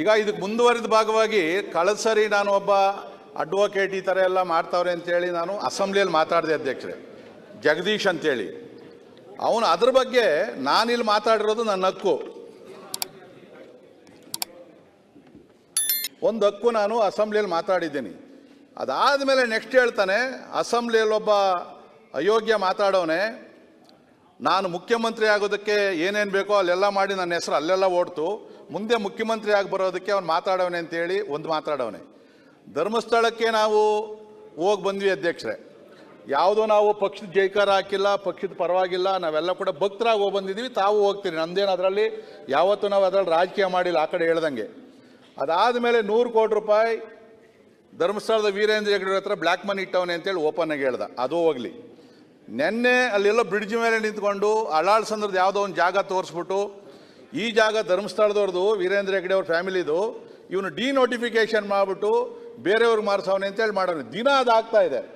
ಈಗ ಇದಕ್ಕೆ ಮುಂದುವರಿದ ಭಾಗವಾಗಿ ಕಳೆದ ಸರಿ ನಾನು ಒಬ್ಬ ಅಡ್ವೊಕೇಟ್ ಈ ಥರ ಎಲ್ಲ ಮಾಡ್ತಾವ್ರೆ ಅಂತೇಳಿ ನಾನು ಅಸೆಂಬ್ಲಿಯಲ್ಲಿ ಮಾತಾಡಿದೆ ಅಧ್ಯಕ್ಷರೇ. ಜಗದೀಶ್ ಅಂತೇಳಿ. ಅವನು ಅದ್ರ ಬಗ್ಗೆ ನಾನಿಲ್ಲಿ ಮಾತಾಡಿರೋದು ನನ್ನ ಹಕ್ಕು. ಒಂದು ಹಕ್ಕು ನಾನು ಅಸೆಂಬ್ಲಿಯಲ್ಲಿ ಮಾತಾಡಿದ್ದೀನಿ. ಅದಾದಮೇಲೆ ನೆಕ್ಸ್ಟ್ ಹೇಳ್ತಾನೆ, ಅಸೆಂಬ್ಲಿಯಲ್ಲಿ ಒಬ್ಬ ಅಯೋಗ್ಯ ಮಾತಾಡೋನೆ ನಾನು ಮುಖ್ಯಮಂತ್ರಿ ಆಗೋದಕ್ಕೆ ಏನೇನು ಬೇಕೋ ಅಲ್ಲೆಲ್ಲ ಮಾಡಿ ನನ್ನ ಹೆಸರು ಅಲ್ಲೆಲ್ಲ ಓಡ್ತು. ಮುಂದೆ ಮುಖ್ಯಮಂತ್ರಿ ಆಗಿ ಬರೋದಕ್ಕೆ ಅವ್ನು ಮಾತಾಡವನೆ ಅಂತೇಳಿ ಒಂದು ಮಾತಾಡವನೆ. ಧರ್ಮಸ್ಥಳಕ್ಕೆ ನಾವು ಹೋಗಿ ಬಂದ್ವಿ ಅಧ್ಯಕ್ಷರೇ. ಯಾವುದೋ ನಾವು ಪಕ್ಷದ ಜೈಕಾರ ಹಾಕಿಲ್ಲ, ಪಕ್ಷದ ಪರವಾಗಿಲ್ಲ, ನಾವೆಲ್ಲ ಕೂಡ ಭಕ್ತರಾಗಿ ಹೋಗಿ ಬಂದಿದ್ದೀವಿ ತಾವು ಹೋಗ್ತೀರಿ. ನಮ್ದೇನು ಅದರಲ್ಲಿ ಯಾವತ್ತೂ ನಾವು ಅದರಲ್ಲಿ ರಾಜಕೀಯ ಮಾಡಿಲ್ಲ, ಆ ಕಡೆ ಹೇಳ್ದಂಗೆ. ಅದಾದಮೇಲೆ ನೂರು ಕೋಟಿ ರೂಪಾಯಿ ಧರ್ಮಸ್ಥಳದ ವೀರೇಂದ್ರ ಹೆಗ್ಗಡೆ ಹತ್ರ ಬ್ಲ್ಯಾಕ್ ಮನಿ ಇಟ್ಟವನೆ ಅಂತೇಳಿ ಓಪನ್ ಆಗಿ ಹೇಳ್ದ. ಅದು ಹೋಗ್ಲಿ. ನೆನ್ನೆ ಅಲ್ಲೆಲ್ಲ ಬ್ರಿಡ್ಜ್ ಮೇಲೆ ನಿಂತ್ಕೊಂಡು ಅಳಾಳ್ ಸಂದ್ರದ ಯಾವುದೋ ಒಂದು ಜಾಗ ತೋರಿಸ್ಬಿಟ್ಟು, ಈ ಜಾಗ ಧರ್ಮಸ್ಥಳದವ್ರದ್ದು, ವೀರೇಂದ್ರ ಹೆಗ್ಡೆ ಅವ್ರ ಫ್ಯಾಮಿಲಿದು, ಇವನು ಡಿ ನೋಟಿಫಿಕೇಶನ್ ಮಾಡಿಬಿಟ್ಟು ಬೇರೆಯವ್ರಿಗೆ ಮಾರಿಸವನೆ ಅಂತೇಳಿ ಮಾಡೋಣ. ದಿನ ಅದಾಗ್ತಾ ಇದೆ.